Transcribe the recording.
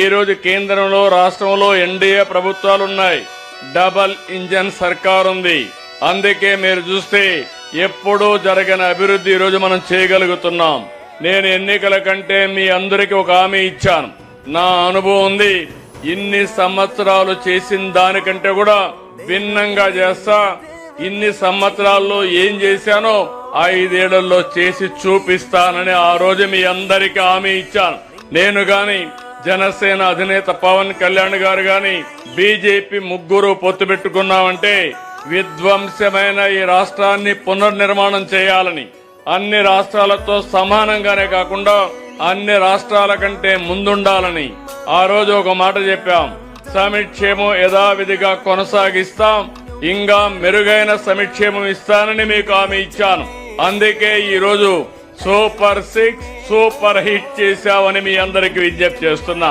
ఈరోజు కేంద్రంలో రాష్ట్రంలో ఎన్డీఏ ప్రభుత్వాలు ఉన్నాయి డబల్ ఇంజన్ సర్కార్ ఉంది. అందుకే మీరు చూస్తే ఎప్పుడూ జరగని అభివృద్ధి ఈరోజు రోజు మనం చేయగలుగుతున్నాం. నేను ఎన్నికల కంటే మీ అందరికీ ఒక హామీ ఇచ్చాను. నా అనుభవం ఉంది ఇన్ని సంవత్సరాలు చేసిన దానికంటే కూడా భిన్నంగా చేస్తా ఇన్ని సంవత్సరాల్లో ఏం చేశానో ఐదేళ్ళలో చేసి చూపిస్తానని ఆ రోజు మీ అందరికీ హామీ ఇచ్చాను. నేను గాని జనసేన అధినేత పవన్ కళ్యాణ్ గారు గాని బీజేపీ ముగ్గురు పొత్తు పెట్టుకున్నామంటే విధ్వంసమైన ఈ రాష్ట్రాన్ని పునర్నిర్మాణం చేయాలని అన్ని రాష్ట్రాలతో సమానంగానే కాకుండా అన్ని రాష్ట్రాల కంటే ముందుండాలని ఆ రోజు ఒక మాట చెప్పాం. సమిక్షేమం యథావిధిగా కొనసాగిస్తాం. ఇంకా మెరుగైన సమిక్షేమం ఇస్తానని మీకు హామీ ఇచ్చాను. అందుకే ఈ రోజు సూపర్ సిక్స్ సూపర్ హిట్ చేశామని మీ అందరికి విజ్ఞప్తి చేస్తున్నా.